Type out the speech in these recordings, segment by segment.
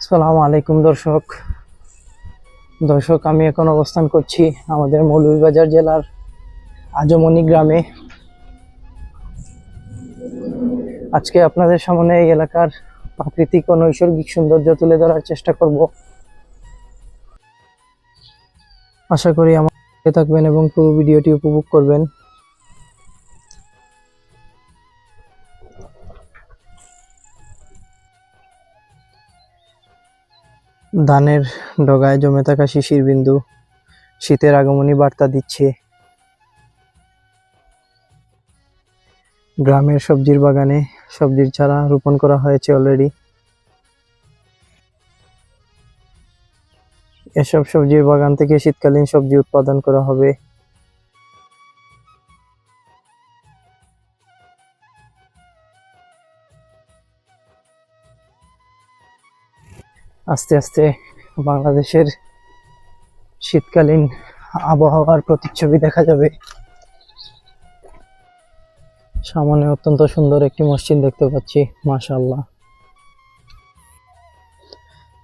আসসালামু আলাইকুম দর্শক। দর্শক, আমি এখন অবস্থান করছি আমাদের মৌলভীবাজার জেলার আজমনি গ্রামে। আজকে আপনাদের সামনে এই এলাকার প্রাকৃতিক ও নৈসর্গিক সৌন্দর্য তুলে ধরার চেষ্টা করব। আশা করি আমার থাকবেন এবং পুরো ভিডিওটি উপভোগ করবেন। ধানের ডগায় জমে থাকা শিশির বিন্দু শীতের আগমনী বার্তা দিচ্ছে। গ্রামের সবজির বাগানে সবজির চারা রোপণ করা হয়েছে অলরেডি এসব সবজির বাগান থেকে শীতকালীন সবজি উৎপাদন করা হবে। আস্তে আস্তে বাংলাদেশের শীতকালীন আবহাওয়ার প্রতিচ্ছবি দেখা যাবে। সামনে অত্যন্ত সুন্দর একটি মসজিদ দেখতে পাচ্ছি, মাশাআল্লাহ।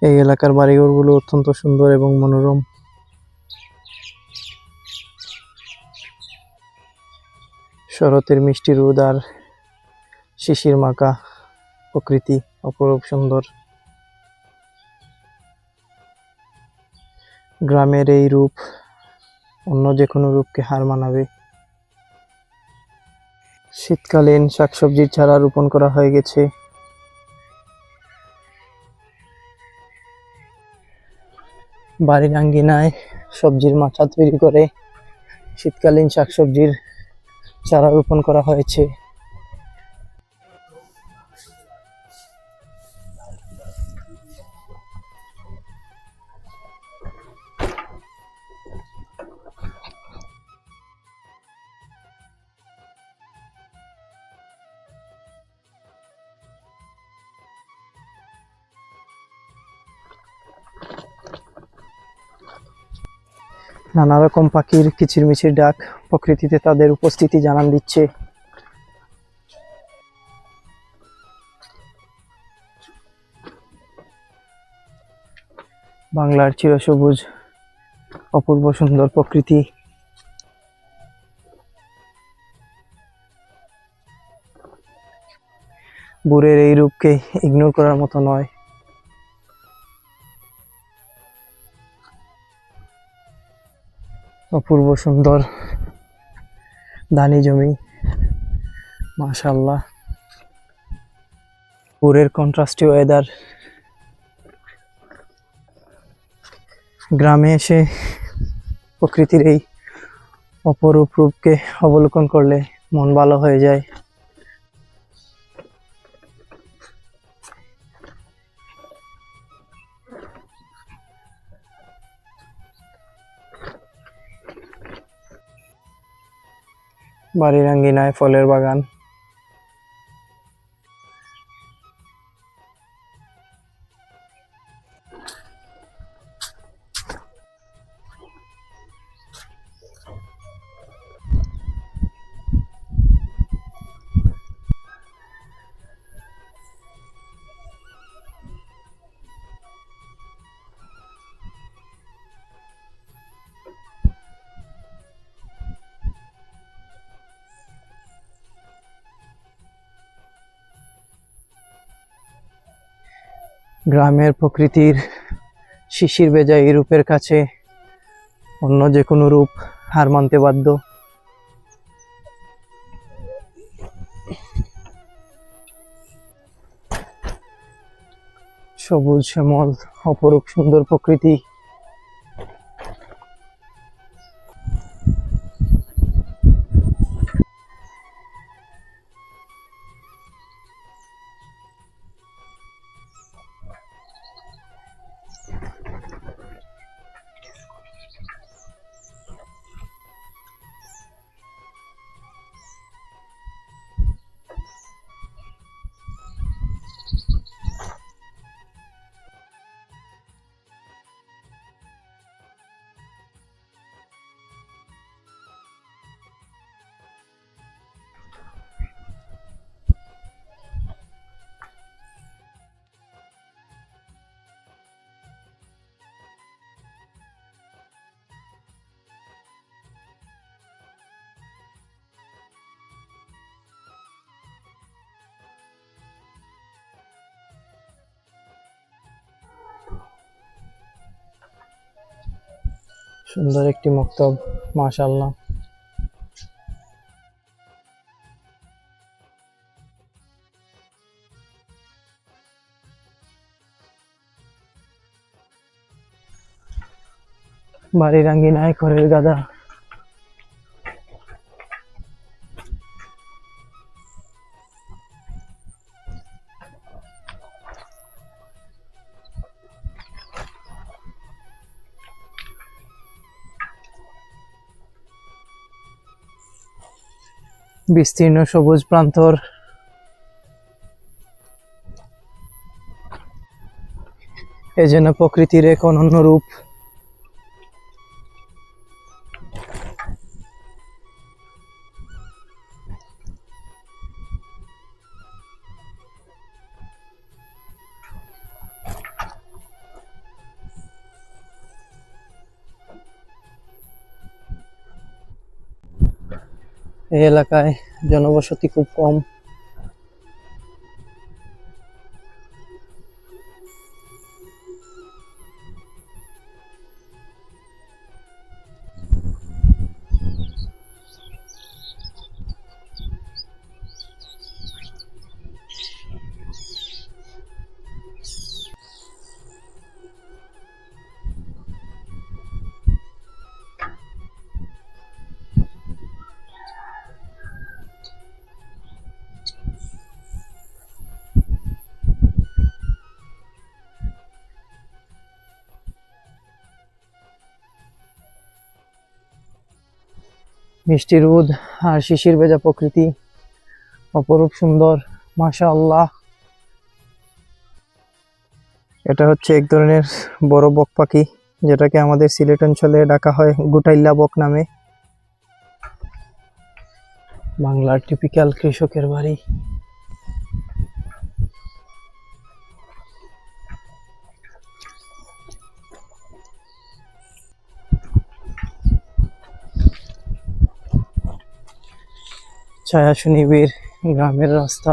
এই এলাকার বাড়িঘরগুলো অত্যন্ত সুন্দর এবং মনোরম। শরতের মিষ্টি রোদ আর শিশির মাকা প্রকৃতি অপরূপ সুন্দর। গ্রামের এই রূপ অন্য যে কোনো রূপকে হার মানাবে। শীতকালীন শাকসবজির চারা রোপণ করা হয়ে গেছে। বাড়ির আঙ্গিনায় সবজির মাচা তৈরি করে শীতকালীন শাকসবজির চারা রোপণ করা হয়েছে। নানা রকম পাখির কিচিরমিচির ডাক প্রকৃতিতে তাদের উপস্থিতি জানান দিচ্ছে। বাংলার চিরসবুজ, অপূর্ব সুন্দর প্রকৃতি। বুড়ের এই রূপকে ইগনোর করার মতো নয়। অপূর্ব সুন্দর দানি জমি। মাশাল্লাহ পুরের কন্ট্রাস্টি ওয়েদার গ্রামে এসে প্রকৃতির এই অপরূপ রূপকে অবলোকন করলে মন ভালো হয়ে যায়। বাড়ির আঙ্গিনায় ফলের বাগান। গ্রামের প্রকৃতির শিশির ভেজা এই রূপের কাছে অন্য যে কোনো রূপ হার মানতে বাধ্য। সবুজ শ্যামল, অপরূপ সুন্দর প্রকৃতি সুন্দর একটি মক্তব মাশাল্লাহ বাড়ির আঙ্গিনায় খড়ের গাদা। বিস্তীর্ণ সবুজ প্রান্তর। এ যেন প্রকৃতির এক অনন্য রূপ। এই এলাকায় জনবসতি খুব কম। মিষ্টি রোদ আর শিশির ভেজা প্রকৃতি, অপরূপ সুন্দর মাশা আল্লাহ এটা হচ্ছে এক ধরনের বড় বক পাখি, যেটাকে আমাদের সিলেট অঞ্চলে ডাকা হয় গুটাইল্লা বক নামে। বাংলার টিপিক্যাল কৃষকের বাড়ি। ছায়া সুনিবিড় গ্রামের রাস্তা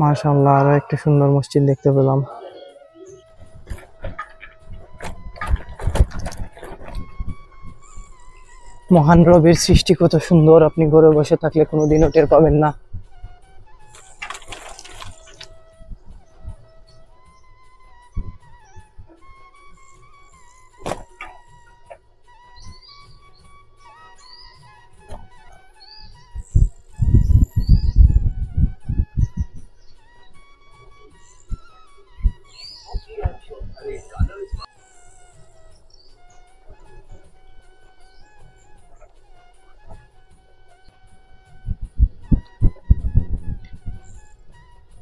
মাশাআল্লাহ, আরও একটা সুন্দর মসজিদ দেখতে পেলাম। মহান রবির সৃষ্টি কত সুন্দর, আপনি ঘরে বসে থাকলে কোনোদিনও টের পাবেন না।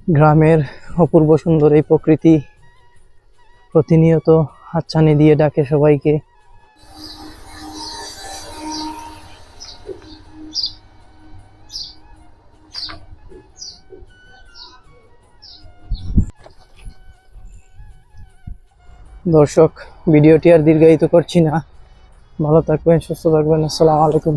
গ্রামের অপূর্ব সুন্দর এই প্রকৃতি প্রতিনিয়ত হাতছানি দিয়ে ডাকে সবাইকে। দর্শক, ভিডিওটি আর দীর্ঘায়িত করছি না। ভালো থাকবেন, সুস্থ থাকবেন। আসসালামু আলাইকুম।